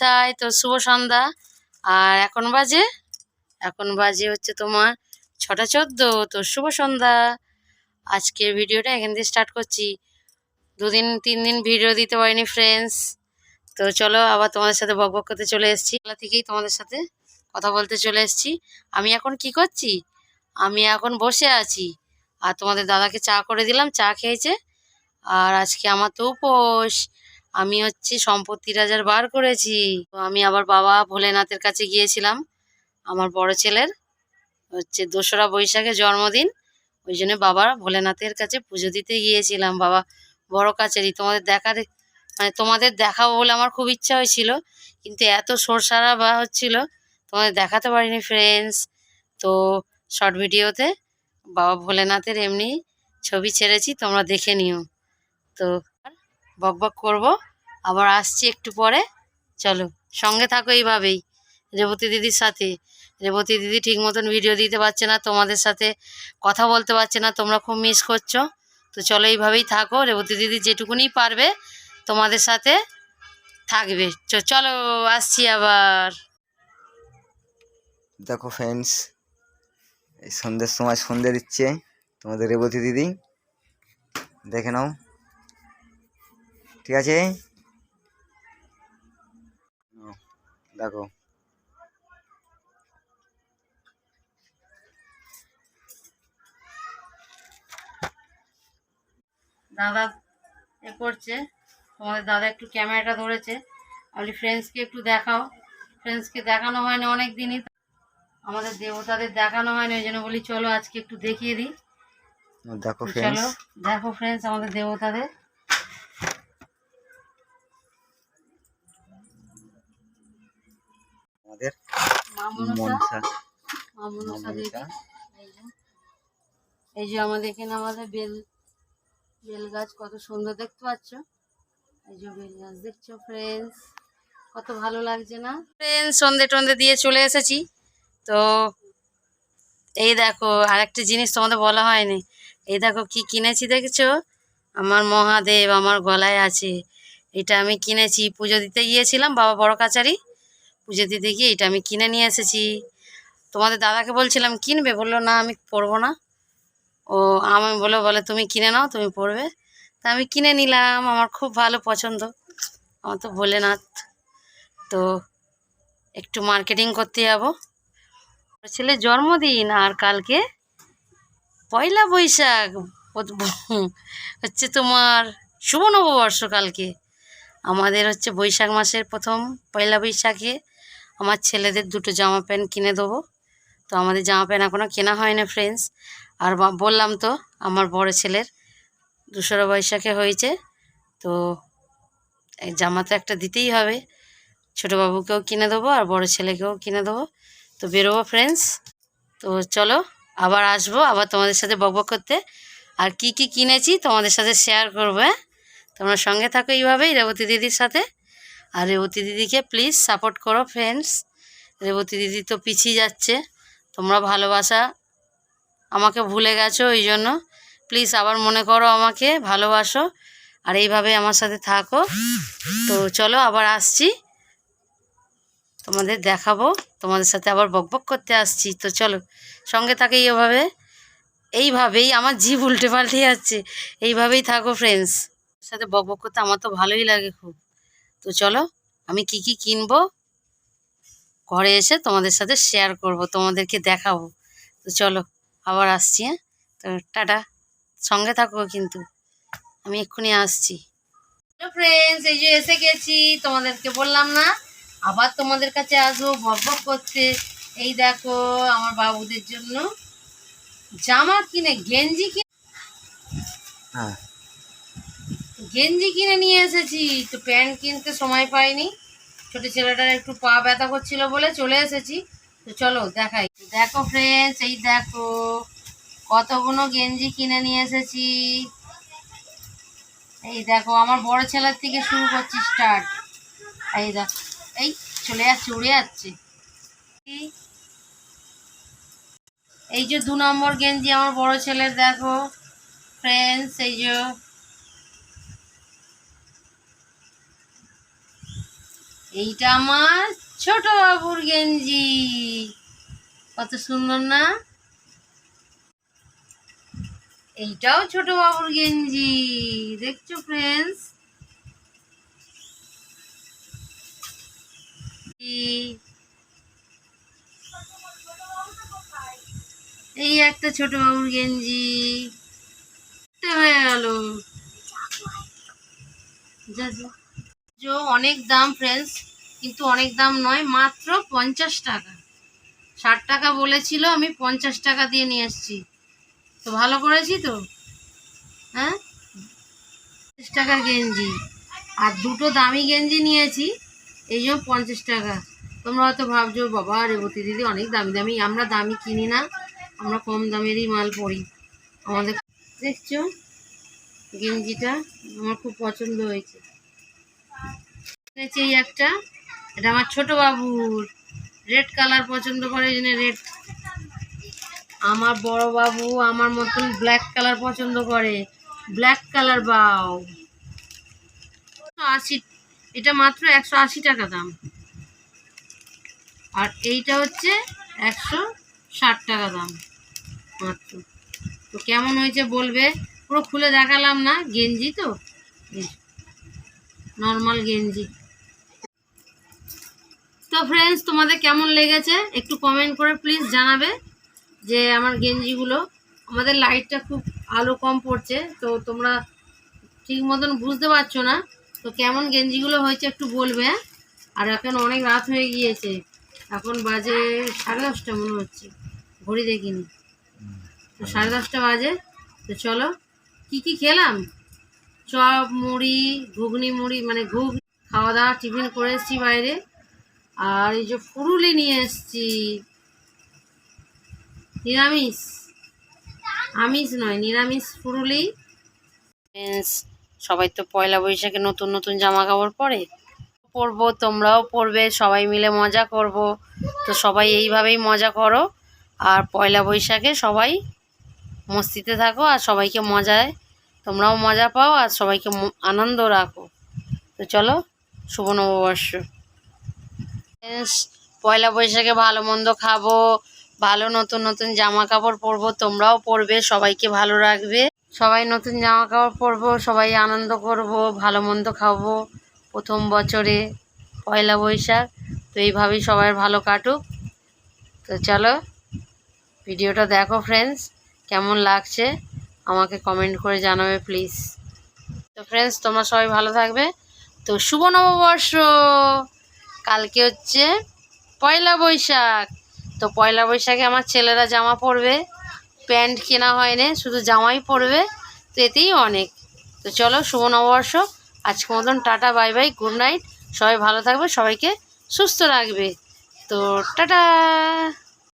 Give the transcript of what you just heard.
চাই তো শুভ সন্ধ্যা। আর এখন বাজে এখন বাজে হচ্ছে তোমার ছটা চোদ্দ, তো শুভ সন্ধ্যা। আজকের ভিডিওটা এখান থেকে স্টার্ট করছি। দুদিন, তিন দিন ভিডিও দিতে পারিনি ফ্রেন্ডস তো চলো আবার তোমাদের সাথে বক বক করতে চলে এসেছি। বেলা থেকেই তোমাদের সাথে কথা বলতে চলে এসেছি। আমি এখন কি করছি? আমি এখন বসে আছি। আর তোমাদের দাদাকে চা করে দিলাম, চা খেয়েছে। আর আজকে আমার তো উপোস। আমি হচ্ছে সম্পত্তি রাজার বার করেছি। তো আমি আবার বাবা ভোলেনাথের কাছে গিয়েছিলাম। আমার বড় ছেলের হচ্ছে দোসরা বৈশাখে জন্মদিন। ওই জন্য বাবা ভোলেনাথের কাছে পুজো দিতে গিয়েছিলাম। বাবা বড় কাছেরই। তোমাদের দেখার মানে তোমাদের দেখাবো বলে আমার খুব ইচ্ছা হয়েছিল। কিন্তু এত সরসারা বা হচ্ছিল, তোমাদের দেখাতে পারিনি ফ্রেন্ডস তো শর্ট ভিডিওতে বাবা ভোলেনাথের এমনি ছবি ছেড়েছি, তোমরা দেখে নিও। তো বক বক করব। আবার আসছি একটু পরে। চলো, সঙ্গে থাকো এইভাবেই। রেবতী দিদির সাথে। রেবতী দিদি ঠিক মতন ভিডিও দিতে পারছে না, তোমাদের সাথে কথা বলতে পারছে না, তোমরা খুব মিস করছ। তো চলো এইভাবেই থাকো, রেবতী দিদি যেটুকুনি পারবে তোমাদের সাথে থাকবে। চলো, আসছি আবার। দেখো ফ্রেন্ডস এই সন্ধ্যের সময় সন্ধ্যে দিচ্ছে তোমাদের রেবতী দিদি। দেখে নাও। ঠিক আছে? দেখো। দাদা এ করছে। তোমাদের দাদা একটু ক্যামেরাটা ধরেছে। আপনি ফ্রেন্ডসকে একটু দেখাও। ফ্রেন্ডসকে দেখানো হয়নি অনেক দিনই আমাদের দেবতাদের দেখানো হয়নি ওই জন্য বলি চলো আজকে একটু দেখিয়ে দিই। দেখো চলো দেখো ফ্রেন্ডস আমাদের দেবতাদের। আমাদের মনসা। এই যে আমাদের এখানে আমাদের বেল বেল গাছ কত সুন্দর দেখতে পাচ্ছ? এই যে বেল গাছ দেখছ ফ্রেন্ডস কত ভালো লাগছে না? ফ্রেন্ডস সন্ধে টন্ধে দিয়ে চলে এসেছি। তো এই দেখো আরেকটা জিনিস তোমাদের বলা হয়নি। এই দেখো কি কিনেছি দেখেছ? আমার মহাদেব আমার গলায় আছে। এটা আমি কিনেছি। পুজো দিতে গিয়েছিলাম বাবা বড় কাচারি পুজো দিতে গিয়ে এটা আমি কিনে নিয়ে এসেছি। তোমাদের দাদাকে বলছিলাম, কিনবে? বলল, না, আমি পরবো না। ও আমি বলে বলে তুমি কিনে নাও, তুমি পরবে। তা আমি কিনে নিলাম, আমার খুব ভালো পছন্দ। আমার তো ভোলেনাথ। তো একটু মার্কেটিং করতে যাব। ছেলের জন্মদিন আর কালকে পয়লা বৈশাখ। হচ্ছে তোমার শুভ নববর্ষ কালকে। আমাদের হচ্ছে বৈশাখ মাসের প্রথম পয়লা বৈশাখে আমার ছেলেদের দুটো জামা প্যান্ট কিনে দেবো। তো আমাদের জামা প্যান্ট এখনও কেনা হয় না ফ্রেন্ডস আর বললাম তো, আমার বড় ছেলের দুশোরা বৈশাখে হয়েছে। তো জামা তো একটা দিতেই হবে। ছোটো বাবুকেও কিনে দেবো আর বড় ছেলেকেও কিনে দেবো। তো বেরোবো ফ্রেন্ডস তো চলো, আবার আসব, আবার তোমাদের সাথে বকবক করতে। আর কি কি কিনেছি তোমাদের সাথে শেয়ার করব হ্যাঁ? তোমরা সঙ্গে থাকো এইভাবেই, রেবতী দিদির সাথে। আর রেবতী দিদিকে প্লিজ সাপোর্ট করো ফ্রেন্ডস রেবতী দিদি তো পিছিয়ে যাচ্ছে, তোমরা ভালোবাসা আমাকে ভুলে গেছো ওই জন্য। প্লিজ আবার মনে করো আমাকে, ভালোবাসো, আর এইভাবে আমার সাথে থাকো। তো চলো আবার আসছি, তোমাদের দেখাবো, তোমাদের সাথে আবার বকবক করতে আসছি। তো চলো, সঙ্গে থাকে এইভাবে, এইভাবেই আমার জিভ উল্টে পাল্টে যাচ্ছে, এইভাবেই থাকো ফ্রেন্ডস সাথে বকবক করতে আমার তো ভালোই লাগে খুব। তো চলো, আমি কি কি কিনবো? ঘরে এসে তোমাদের সাথে শেয়ার করব, তোমাদেরকে দেখাবো। তো চলো, আবার আসছি হ্যাঁ? তো টাটা, সঙ্গে থাকো কিন্তু। আমি এক্ষুনি আসছি। ফ্রেন্ডস এই যে এসে গেছি, তোমাদেরকে বললাম না, আবার তোমাদের কাছে আসব বক করতে। এই দেখো, আমার বাবুদের জন্য জামা কিনে, গেঞ্জি কিনে। হ্যাঁ। গেঞ্জি কিনে নিয়ে এসেছি। তো প্যান্ট কিনতে সময় পাইনি। ছোট ছেলেটার একটু পা ব্যথা করছিল বলে চলে এসেছি। তো চলো দেখাই। দেখো ফ্রেন্ডস এই দেখো। কতগুলো গেঞ্জি কিনে নিয়ে এসেছি। এই দেখো, আমার বড় ছেলের থেকে শুরু করছি স্টার্ট এই দেখো, এই চলে যাচ্ছে, উড়ে যাচ্ছে। এই- যে দু নম্বর গেঞ্জি আমার বড় ছেলের, দেখো। ফ্রেন্ডস এই যে এইটা আমার ছোট বাবুর গেঞ্জি। কত সুন্দর না? এইটাও ছোট বাবুর গেঞ্জি। দেখছ ফ্রেন্ডস এই একটা ছোট বাবুর গেঞ্জি। হয়ে গেল। যা যা। অনেক দাম ফ্রেন্ডস কিন্তু অনেক দাম নয়, মাত্র পঞ্চাশ টাকা। ষাট টাকা বলেছিল, আমি পঞ্চাশ টাকা দিয়ে নিয়ে এসেছি। তো ভালো করেছি তো? হ্যাঁ? পঞ্চাশ টাকা গেঞ্জি। আর দুটো দামি গেঞ্জি নিয়েছি, এই জন্য পঞ্চাশ টাকা। তোমরা হয়তো ভাবছ, বাবা, রেবতী দিদি অনেক দামি দামি, আমরা দামি কিনি না, আমরা কম দামেরই মাল পরি। আমাদের দেখছ গেঞ্জিটা? আমার খুব পছন্দ হয়েছে। এনেছি এই একটা। এটা আমার ছোট বাবুর। রেড কালার পছন্দ করে, এই জন্য রেড আমার বড় বাবু আমার মতন ব্ল্যাক কালার পছন্দ করে। ব্ল্যাক কালার বাও। আশি, এটা মাত্র একশো আশি টাকা দাম। আর এইটা হচ্ছে একশো ষাট টাকা দাম মাত্র। তো কেমন হয়েছে বলবে? পুরো খুলে দেখালাম না, গেঞ্জি তো? নর্মাল গেঞ্জি। ফ্রেন্ডস তোমাদের কেমন লেগেছে? একটু কমেন্ট করে প্লিজ জানাবে যে আমার গেঞ্জিগুলো। আমাদের লাইটটা খুব আলো কম পড়ছে, তো তোমরা ঠিক মতন বুঝতে পারছ না। তো কেমন গেঞ্জিগুলো হয়েছে একটু বলবে হ্যাঁ? আর এখন অনেক রাত হয়ে গিয়েছে, এখন বাজে সাড়ে দশটা মনে হচ্ছে, ঘড়ি দেখিনি। তো সাড়ে দশটা বাজে, তো চলো, কি কি খেলাম? চপ, মুড়ি, ঘুগনি মুড়ি মানে ঘুগ খাওয়া দাওয়া, টিফিন করে এসেছি বাইরে। আর এই যে ফুরুলি নিয়ে এসেছি। নিরামিষ। আমিষ নয়, নিরামিষ ফুরুলি। সবাই তো পয়লা বৈশাখে নতুন নতুন জামা কাপড় পরে। পরবো, তোমরাও পরবে, সবাই মিলে মজা করব। তো সবাই এইভাবেই মজা করো। আর পয়লা বৈশাখে সবাই মস্তিতে থাকো আর সবাইকে মজায়। তোমরাও মজা পাও আর সবাইকে আনন্দ রাখো। তো চলো, শুভ নববর্ষ। পয়লা বৈশাখে ভালো মন্দ খাব, ভালো নতুন নতুন জামা কাপড় পরবো, তোমরাও পরবে, সবাইকে ভালো রাখবে। সবাই নতুন জামা কাপড় পরবো, সবাই আনন্দ করব, ভালো মন্দ খাব প্রথম বছরে পয়লা বৈশাখ। তো এইভাবেই সবার ভালো কাটুক। তো চলো, ভিডিওটা দেখো ফ্রেন্ডস কেমন লাগছে? আমাকে কমেন্ট করে জানাবে প্লিজ তো ফ্রেন্ডস তোমরা সবাই ভালো থাকবে। তো শুভ নববর্ষ! কালকে হচ্ছে পয়লা বৈশাখ। তো পয়লা বৈশাখে আমার ছেলেরা জামা পরবে। প্যান্ট কেনা হয়নি, শুধু জামাই পরবে। তো এতেই অনেক। তো চলো, শুভ নববর্ষ। আজকে মতন tata, bye bye, good night. সবাই ভালো থাকবে, সবাইকে সুস্থ রাখবে। তো টাটা।